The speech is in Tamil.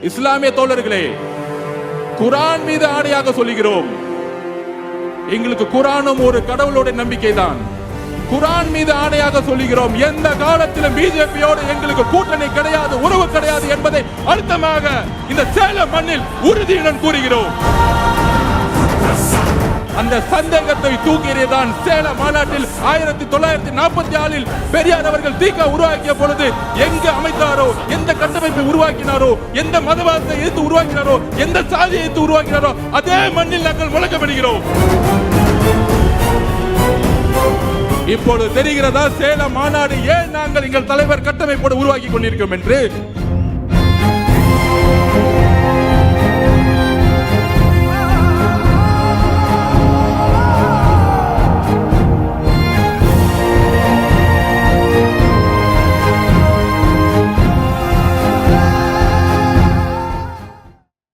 இஸ்லாமிய தோழர்களே குரான் மீது ஆடையாக சொல்லுகிறோம். எங்களுக்கு குரானும் ஒரு கடவுளுடைய நம்பிக்கை தான் குரான் மீது ஆணையாக சொல்லுகிறோம். எந்த காலத்திலும் பிஜேபியோடு எங்களுக்கு கூட்டணி கிடையாது உறவு கிடையாது என்பதை அழுத்தமாக இந்த சேலம் மண்ணில் உறுதியுடன் கூறுகிறோம். அந்த சந்தேகத்தை தூக்கி எறியதான் சேலம் மாநாட்டில் ஆயிரத்தி தொள்ளாயிரத்தி நாற்பத்தி ஆறில் பெரியார் அவர்கள் தீக்கா உருவாக்கிய பொழுது எங்கு அமைத்தாரோ எந்த உருவாக்கினாரோ? எந்த மதவாதத்தை எதிர்த்து உருவாக்கினாரோ? எந்த சாதியை எதிர்த்து உருவாக்கினாரோ? அதே மண்ணில் நாங்கள் முழக்கப்படுகிறோம் இப்பொழுது தெரிகிறதா? சேலம் மாநாடு ஏன் நாங்கள் எங்கள் தலைவர் கட்டமைப்போடு உருவாக்கி கொண்டிருக்கோம் என்று?